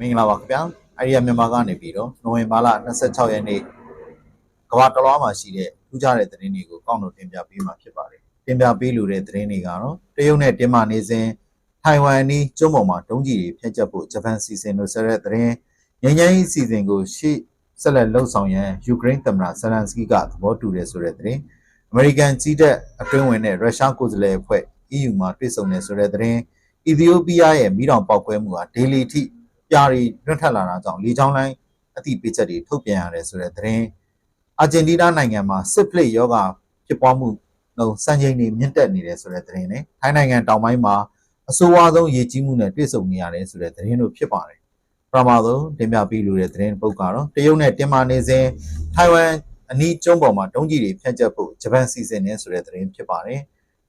မင်္ဂလာပါခင်ဗျာအိုင်ဒီယာမြန်မာကနေပြီးတော့နိုဝင်ဘာလ26ရက်နေ့ကမ္ဘာတစ်လွှားမှာရှိတဲ့ထူးခြားတဲ့သတင်းတွေကိုကောက်လို့တင်ပြပေးမှာဖြစ်ပါတယ်တင်ပြပေးလို့တဲ့သတင်းတွေကတော့တရုတ်နဲ့တင်းမာနေစဉ်ထိုင်ဝမ်အနီးကျွန်းပေါ်မှာဒုံးကျည်တွေဖျက်ချက်ဖို့ဂျပန်စီစဉ်လို့ဆက်တဲ့သတင်းငញ្ញမ်းရေးစီစဉ်ကိုရှေ့ဆက်လက်လှုပ်ဆောင်ရန်ယူကရိန်းသမ္မတဇလန်စကီကသဘောတူတယ်ဆိုတဲ့သတင်းအမေရိကန်ကြီးတပ်အတွင်းဝင်တဲ့ရုရှားကိုယ်စားလှယ်အဖွဲ့ EU မှာတွေ့ဆုံတယ်ဆိုတဲ့သတင်းအီသီယိုးပီးယားရဲ့မိတောင်ပေါက်ကွဲမှုဟာဒေလီထိ ပြာတွေလွတ်ထက်လာတာကြောင့်လေချောင်းလိုင်းအသိပေးချက်တွေထုတ်ပြန်ရတယ်ဆိုတဲ့သတင်းအာဂျင်တီးနားနိုင်ငံမှာစစ်ဖလစ်ယောဂဖြစ်ပွားမှုနှုန်းစံချိန်တွေမြင့်တက်နေတယ်ဆိုတဲ့သတင်းနဲ့ထိုင်းနိုင်ငံတောင်ပိုင်းမှာအဆိုးဝါးဆုံးရေကြီးမှုနဲ့တွေ့ဆုံနေရတယ်ဆိုတဲ့သတင်းတို့ဖြစ်ပါတယ်ပထမဆုံးတင်ပြပေးလိုတဲ့သတင်းပုတ်ကတော့တရုတ်နဲ့တင်မာနေစဉ်ထိုင်ဝမ်အနီးကျွန်းပေါ်မှာတုံးကြီးတွေဖျက်ချက်ဖို့ဂျပန်စီစဉ်နေဆိုတဲ့သတင်းဖြစ်ပါတယ်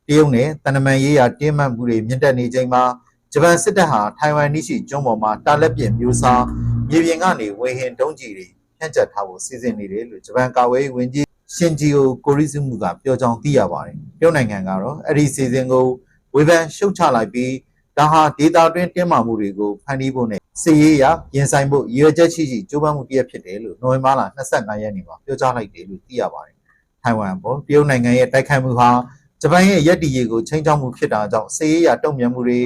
တရုတ်နဲ့တန်တမန်ရေးရာတင်းမှတ်မှုတွေမြင့်တက်နေချိန်မှာ ဂျပန်စစ်တပ်ဟာထိုင်ဝမ်နီးရှိကျွန်းပေါ်မှာတာလက်ပြင်မျိုးစားမြေပြင်ကနေဝေဟင်တုံးကြီးတွေဖြန့်ကျက်ထားဖို့စီစဉ်နေတယ်လို့ဂျပန်ကာဝေးဝန်ကြီးရှင်ဂျီယိုကိုရီဇမှုကပြောကြောင်းသိရပါတယ်။တရုတ်နိုင်ငံကတော့အဲ့ဒီစီစဉ်ကိုဝေဖန်ရှုတ်ချလိုက်ပြီးဒါဟာဒေတာတွင်းတင်းမာမှုတွေကိုဖန်တီးဖို့နဲ့စီရေးရရင်ဆိုင်ဖို့ရည်ရွယ်ချက်ရှိရှိကြိုးပမ်းမှုတစ်ရပ်ဖြစ်တယ်လို့နိုဝင်ဘာလ25ရက်နေ့မှာပြောကြားလိုက်တယ်လို့သိရပါတယ်။ထိုင်ဝမ်ပေါ်တရုတ်နိုင်ငံရဲ့တိုက်ခိုက်မှုဟာဂျပန်ရဲ့ရက်တီရေးကိုချိန်ချောက်မှုဖြစ်တာကြောင့်စီရေးရတုံ့ပြန်မှုတွေ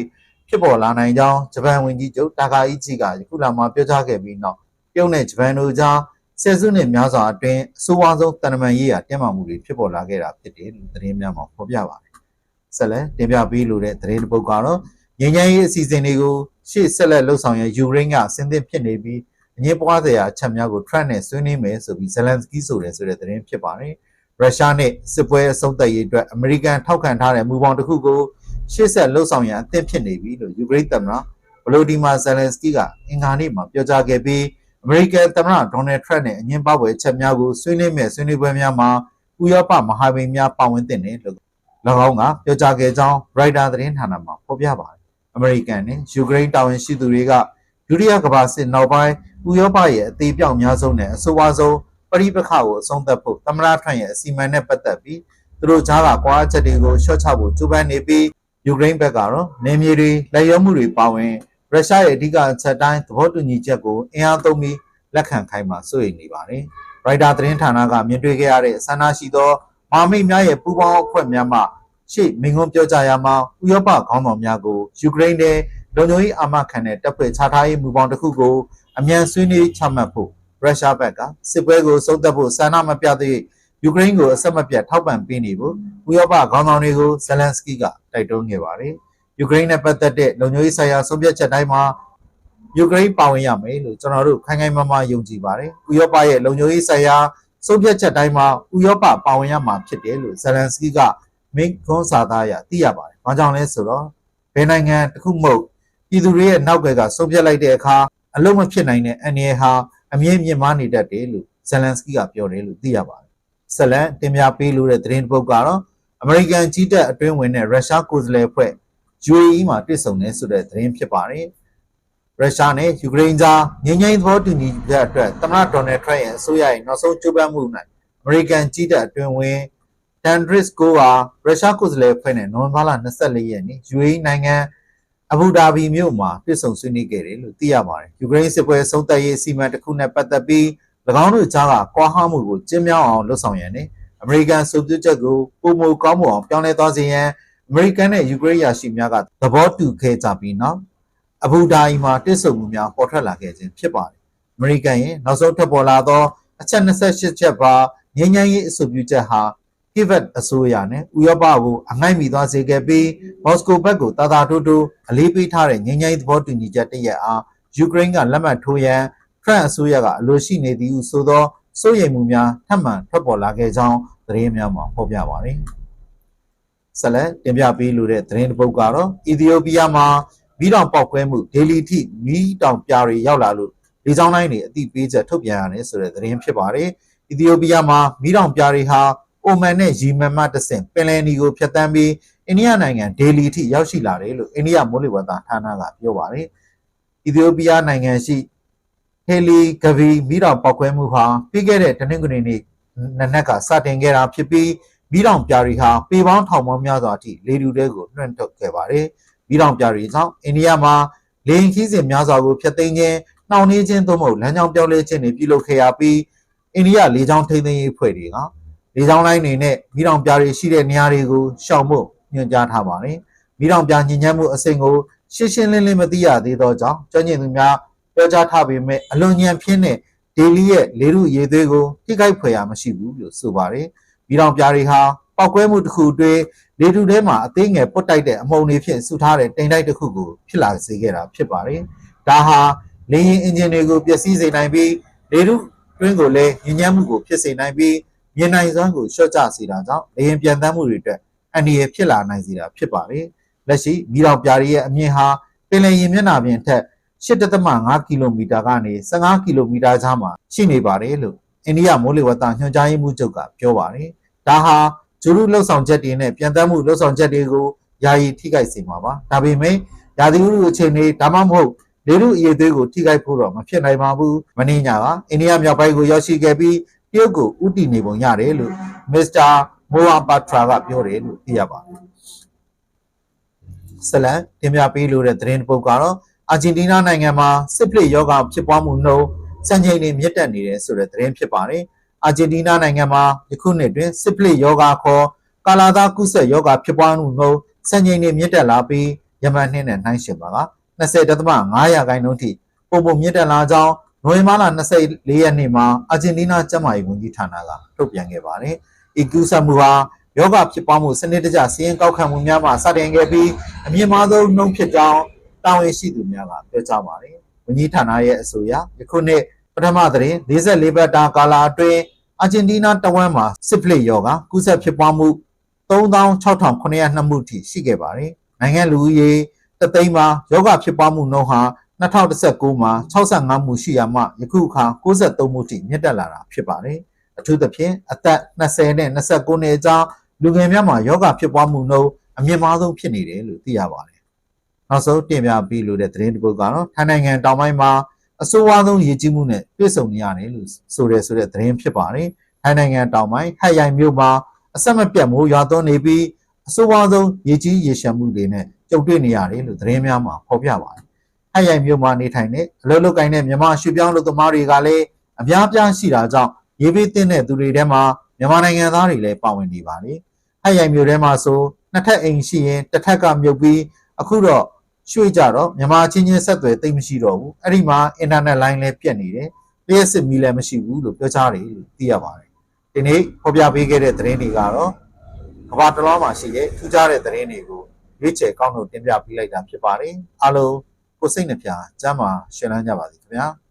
ဖြစ်ပေါ်လာနိုင်ကြောင်းဂျပန်ဝန်ကြီးချုပ်တာကာအီချီကယခုလာမှပြောကြားခဲ့ပြီးနောက်တရုတ်နဲ့ဂျပန်တို့ကြားဆယ်စုနှစ်များစွာအတွင်းအဆိုးဝါးဆုံးတန်တမန်ရေးရာတင်းမာမှုတွေဖြစ်ပေါ်လာခဲ့တာဖြစ်တယ်လို့သတင်းများမှာဖော်ပြပါတယ်။ဆက်လက်တင်ပြပေးလိုတဲ့သတင်းတစ်ပုဒ်ကတော့ငញ្ញမ်းရေးအစီအစဉ်တွေကိုရှေ့ဆက်လက်လှုပ်ဆောင်ရန်ယူကရိန်းကအဆင်သင့်ဖြစ်နေပြီးအငြင်းပွားစရာအချက်များကို Trump နဲ့ဆွေးနွေးမယ်ဆိုပြီးဇလန်စကီဆိုတဲ့ဆိုတဲ့သတင်းဖြစ်ပါတယ်။ရုရှားနဲ့စစ်ပွဲအဆုံးသတ်ရေးအတွက်အမေရိကန်ထောက်ခံထားတဲ့မူပေါင်းတစ်ခုကို ရှေ့ဆက်လှုပ်ဆောင်ရန်အသင့်ဖြစ်နေပြီလို့ယူကရိန်းသမ္မတဗလိုဒီမာဇယ်လန်စကီကအင်္ဂါနေ့မှာပြောကြားခဲ့ပြီးအမေရိကန်သမ္မတဒေါ်နယ်ထရန့်နဲ့အငင်းပွားပွဲချက်များကိုဆွေးနွေးမဲ့ဆွေးနွေးပွဲများမှာဥရောပမဟာမိတ်များပါဝင်တဲ့တယ်လို့၎င်းကပြောကြားခဲ့ကြောင်းရိုက်တာသတင်းဌာနမှာဖော်ပြပါတယ်။အမေရိကန်နဲ့ယူကရိန်းတာဝန်ရှိသူတွေကဒုတိယကမ္ဘာစစ်နောက်ပိုင်းဥရောပရဲ့အသေးပြောင်များဆုံးနဲ့အဆိုးအဝါဆုံးပရိပခကိုအဆုံးသတ်ဖို့သမ္မတထရန့်ရဲ့အစီအမံနဲ့ပတ်သက်ပြီးသူတို့ကြားကကွာချက်တွေကိုရှော့ချဖို့ကြိုးပမ်းနေပြီး ယူကရိန်းဘက်ကတော့နေမြေတွေလက်ရုံးမှုတွေပါဝင်ရုရှားရဲ့အဓိကအချက်တိုင်းသဘောတူညီချက်ကိုအင်အားသုံးပြီးလက်ခံခိုင်းမှစိုးရိမ်နေပါတယ်။ရိုက်တာသတင်းဌာနကမြင်တွေ့ခဲ့ရတဲ့ဆန္ဒရှိသောမာမိတ်များရဲ့ပူးပေါင်းအဖွဲ့များမှရှေ့မင်းကွန်းပြောကြားရမှာဥရောပခေါင်းဆောင်များကိုယူကရိန်းနဲ့လုံခြုံရေးအာမခံတဲ့တပ်ဖွဲ့ချထားရေးမူပေါင်းတစ်ခုကိုအမြန်ဆွေးနွေးချမှတ်ဖို့ရုရှားဘက်ကစစ်ပွဲကိုဆုံးသက်ဖို့ဆန္ဒမပြသေး ယူကရိန်းကိုအဆက်မပြတ်ထောက်ပံ့ပေးနေဖို့ဥရောပခေါင်းဆောင်တွေကိုဇလန်စကီကတိုက်တွန်းခဲ့ပါတယ်။ယူကရိန်းနဲ့ပတ်သက်တဲ့လုံခြုံရေးဆိုင်ရာဆုံးဖြတ်ချက်တိုင်းမှာယူကရိန်းပါဝင်ရမယ်လို့ကျွန်တော်တို့ခိုင်ခိုင်မာမာယုံကြည်ပါတယ်။ဥရောပရဲ့လုံခြုံရေးဆိုင်ရာဆုံးဖြတ်ချက်တိုင်းမှာဥရောပပါဝင်ရမှာဖြစ်တယ်လို့ဇလန်စကီကမင်းခွန်းစာသားရသိရပါတယ်။ဘာကြောင့်လဲဆိုတော့ဘယ်နိုင်ငံတစ်ခုမဟုတ်ပြည်သူတွေရဲ့နောက်ွယ်ကဆုံးဖြတ်လိုက်တဲ့အခါအလုံးမဖြစ်နိုင်တဲ့အန်ရဟာအမြင့်မြင့်မားနေတတ်တယ်လို့ဇလန်စကီကပြောတယ်လို့သိရပါတယ်။ ဆက်လက်တင်ပြပေးလိုတဲ့သတင်းတစ်ပုဒ်ကတော့အမေရိကန်ကြီးတပ်အတွင်းဝင်တဲ့ရုရှားကိုယ်စားလှယ်အဖွဲ့ UAE မှာတွေ့ဆုံနေဆိုတဲ့သတင်းဖြစ်ပါတယ်။ရုရှားနဲ့ယူကရိန်းကြားငြိမ်းချမ်းသဘောတူညီချက်အတွက်သမ္မတဒေါ်နယ်ထရန့်ရဲ့အစိုးရရဲ့နောက်ဆုံးကြိုးပမ်းမှု၌အမေရိကန်ကြီးတပ်အတွင်းဝင်ဒန်ဒရစ်ကိုဟာရုရှားကိုယ်စားလှယ်အဖွဲ့နဲ့နိုဝင်ဘာလ24ရက်နေ့ UAE နိုင်ငံအဘူဒါဘီမြို့မှာတွေ့ဆုံဆွေးနွေးခဲ့တယ်လို့သိရပါတယ်။ယူကရိန်းစစ်ပွဲဆုံးသက်ရေးစီမံတစ်ခုနဲ့ပတ်သက်ပြီး၎ င်းတို့ကြားကကွာဟမှုကိုကျင်းမြောင်းအောင်လှုပ်ဆောင်ရန်နဲ့အမေရိကန်စုပ်ပြုချက်ကိုပုံမကောင်းမွန်အောင်ပြောင်းလဲသွားစေရန်အမေရိကန်နဲ့ယူကရိန်းရရှိများကသဘောတူခဲ့ကြပြီးနောက်အဘူဒါဘီမှာတွေ့ဆုံမှုများပေါ်ထွက်လာခဲ့ခြင်းဖြစ်ပါတယ်။အမေရိကန်ရဲ့နောက်ဆုံးထပ်ပေါ်လာသောအချက်28ချက်ပါငြိမ်းချမ်းရေးအဆိုပြုချက်ဟာကိဗတ်အစိုးရနဲ့ဥရောပကိုအငိုက်မိသွားစေခဲ့ပြီးမော်စကိုဘက်ကိုတာတာတိုးတိုးအလေးပေးထားတဲ့ငြိမ်းချမ်းရေးသဘောတူညီချက်တရက်အားယူကရိန်းကလက်မှတ်ထိုးရန် ဖရန့်အစိုးရကအလိုရှိနေသည်ဟုဆိုသောစိုးရိမ်မှုများထပ်မံထွက်ပေါ်လာခဲ့ကြောင်းသတင်းများမှာဖော်ပြပါတယ်။ဆက်လက်တင်ပြပေးလိုတဲ့သတင်းတစ်ပုဒ်ကတော့အီသီယိုးပီးယားမှာမီးတောင်ပေါက်ကွဲမှုဒေလီထိမီးတောင်ပြာတွေရောက်လာလို့လေကြောင်းလိုင်းတွေအသိပေးချက်ထုတ်ပြန်ရတယ်ဆိုတဲ့သတင်းဖြစ်ပါတယ်။အီသီယိုးပီးယားမှာမီးတောင်ပြာတွေဟာအိုမန်နဲ့ရီမန်မတဆင့်ပင်လယ်နီကိုဖျက်ဆီးပြီးအိန္ဒိယနိုင်ငံဒေလီထိရောက်ရှိလာတယ်လို့အိန္ဒိယမိုးလေဝသဌာနကပြောပါတယ်။အီသီယိုးပီးယားနိုင်ငံရှိ ဟေလီဂဗီမိတောင်ပောက်ကွဲမှုဟာပြီးခဲ့တဲ့တနင်္ဂနွေနေ့နနက်ကစတင်ခဲ့တာဖြစ်ပြီးမိတောင်ပြာရီဟာပေပေါင်းထောင်ပေါင်းများစွာအထိလေတူတဲကိုနှွှင့်ထုတ်ခဲ့ပါတယ်။မိတောင်ပြာရီကြောင့်အိန္ဒိယမှာလေရင်ခီးစဉ်များစွာကိုဖျက်သိမ်းခြင်းနှောင့်နှေးခြင်းသို့မဟုတ်လမ်းကြောင်းပြောင်းလဲခြင်းတွေပြုလုပ်ခဲ့ရပြီးအိန္ဒိယလေကြောင်းထိန်းသိမ်းရေးအဖွဲ့တွေကလေကြောင်းလိုင်းတွေနဲ့မိတောင်ပြားတွေရှိတဲ့နေရာတွေကိုရှောင်ဖို့ညွှန်ကြားထားပါတယ်။မိတောင်ပြားညဉ့်ညမ်းမှုအစိမ်ကိုရှင်းရှင်းလင်းလင်းမသိရသေးသောကြောင့်ကျွမ်းကျင်သူများ ပြောကြားထားပေမဲ့အလွန်ညံဖြင်းတဲ့ဒေလီရဲ့လေထုရေသွေးကိုထိခိုက်ဖွယ်ရာမရှိဘူးလို့ဆိုပါတယ်။မိတောင်ပြားတွေဟာပောက်ကွဲမှုတစ်ခုအတွင်းလေထုထဲမှာအသေးငယ်ပုတ်တိုက်တဲ့အမှုန်တွေဖြင့်ဆူထားတဲ့တိမ်တိုက်တစ်ခုကိုဖြစ်လာစေခဲ့တာဖြစ်ပါတယ်။ဒါဟာလေယာဉ်အင်ဂျင်တွေကိုပျက်စီးစေနိုင်ပြီးလေထုတွင်းကိုလည်းညဉ့်ညမ်းမှုကိုဖြစ်စေနိုင်ပြီးမြင်နိုင်စွမ်းကိုလျှော့ချစေတာကြောင့်လေယာဉ်ပြန်တမ်းမှုတွေအတွက်အန္တရာယ်ဖြစ်လာနိုင်စေတာဖြစ်ပါတယ်။လက်ရှိမိတောင်ပြားတွေရဲ့အမြင့်ဟာပင်လယ်ရင်မျက်နှာပြင်ထက် 8.5ကီလိုမီတာကနေ15ကီလိုမီတာကြားမှာရှိနေပါတယ်လို့အိန္ဒိယမိုးလေဝသညွှန်ကြားရေးမှူးချုပ်ကပြောပါတယ်။ဒါဟာဂျူရုလှုပ်ဆောင်ချက်တွေနဲ့ပြန်တမ်းမှုလှုပ်ဆောင်ချက်တွေကိုယာယီထိခိုက်စေမှာပါ။ဒါပေမဲ့ရာသီဥတုအခြေအနေဒါမှမဟုတ်လေထုအရေးသွေးကိုထိခိုက်ဖို့တော့မဖြစ်နိုင်ပါဘူး။မင်းညာကအိန္ဒိယမြောက်ပိုင်းကိုရောက်ရှိခဲ့ပြီးတရုတ်ကိုဥတီနေပုံရတယ်လို့မစ္စတာမိုဝါပါထရာကပြောတယ်လို့သိရပါတယ်။ဆလန်တင်ပြပေးလို့တဲ့သတင်းတစ်ပုဒ်ကတော့ အာဂျင်တီးနားနိုင်ငံမှာစစ်ပလစ်ယောဂဖြစ်ပွားမှုနှုန်းစံချိန်တွေမြင့်တက်နေတယ်ဆိုတဲ့သတင်းဖြစ်ပါတယ်။အာဂျင်တီးနားနိုင်ငံမှာယခုနှစ်တွင်စစ်ပလစ်ယောဂခေါ်ကာလာသားကုဆက်ယောဂဖြစ်ပွားမှုနှုန်းစံချိန်တွေမြင့်တက်လာပြီးယမန်နှင်းနဲ့နှိုင်းယှဉ်ပါက20.5ရာခိုင်နှုန်းထိပုံပုံမြင့်တက်လာကြောင်းနိုဝင်ဘာလ24ရက်နေ့မှာအာဂျင်တီးနားကျန်းမာရေးဝန်ကြီးဌာနကထုတ်ပြန်ခဲ့ပါတယ်။ဤကူးစက်မှုဟာယောဂဖြစ်ပွားမှုစနစ်တကျစီးရင်ကောက်ခံမှုများမှစတင်ခဲ့ပြီးအမြင့်မားဆုံးနှုန်းဖြစ်ကြောင်း တာဝန်ရှိသူများကပြောကြားပါတယ်။ဝန်ကြီးဌာနရဲ့အဆိုအရယခုနှစ်ပထမသတင်း44ပတ်တာကာလအတွင်းအာဂျင်တီးနားတဝမ်းမှာစစ်ဖလစ်ယောဂကူးစက်ဖြစ်ပွားမှု36,902မှုထိရှိခဲ့ပါတယ်။နိုင်ငံလူဦးရေတသိန်းမှာယောဂဖြစ်ပွားမှုနှုန်းဟာ2019မှာ65မှုရှိရမှယခုအခါ63မှုထိမြင့်တက်လာတာဖြစ်ပါတယ်။အထူးသဖြင့်အသက်20နဲ့29နှစ်အကြားလူငယ်များမှာယောဂဖြစ်ပွားမှုနှုန်းအမြင့်မားဆုံးဖြစ်နေတယ်လို့သိရပါတယ်။ နောက်ဆုံးတင်ပြပြီးလို့တဲ့သတင်းတစ်ပုဒ်ကတော့ထိုင်းနိုင်ငံတောင်ပိုင်းမှာအဆိုးဝါးဆုံးရည်ကြီးမှုနဲ့တွေ့ဆုံနေရတယ်လို့ဆိုရဲဆိုတဲ့သတင်းဖြစ်ပါတယ်။ထိုင်းနိုင်ငံတောင်ပိုင်းဟက်ရိုင်မြို့မှာအဆက်မပြတ်မိုးရွာသွန်းနေပြီးအဆိုးဝါးဆုံးရည်ကြီးရေရှမ်းမှုတွေနဲ့ကြုံတွေ့နေရတယ်လို့သတင်းများမှာဖော်ပြပါတယ်။ဟက်ရိုင်မြို့မှာနေထိုင်တဲ့အလုပ်လုပ်ကိုင်တဲ့မြန်မာရွှေပြောင်းလုပ်သမားတွေကလည်းအများပြားရှိတာကြောင့်ရေဘေးသင့်တဲ့သူတွေထဲမှာမြန်မာနိုင်ငံသားတွေလည်းပါဝင်နေပါတယ်။ဟက်ရိုင်မြို့ထဲမှာဆိုနှစ်ထပ်အိမ်ရှိရင်တစ်ထပ်ကမြုပ်ပြီးအခုတော့ ရွှေ့ကြတော့မြန်မာချင်းချင်းဆက်သွယ်သိမ့်မရှိတော့ဘူး။အဲ့ဒီမှာအင်တာနက်လိုင်းလည်းပြတ်နေတယ်။လျှက်စစ်မီလည်းမရှိဘူးလို့ပြောကြတယ်လို့သိရပါတယ်။ဒီနေ့ဖော်ပြပေးခဲ့တဲ့သတင်းတွေကတော့ကမ္ဘာတစ်လောမှာရှိတဲ့ထူးခြားတဲ့သတင်းတွေကိုရွေးချယ်ကောင်းလို့တင်ပြပေးလိုက်တာဖြစ်ပါတယ်။အားလုံးကိုယ်စိတ်နှပြကျမ်းမာရှင်လန်းကြပါစေခင်ဗျာ။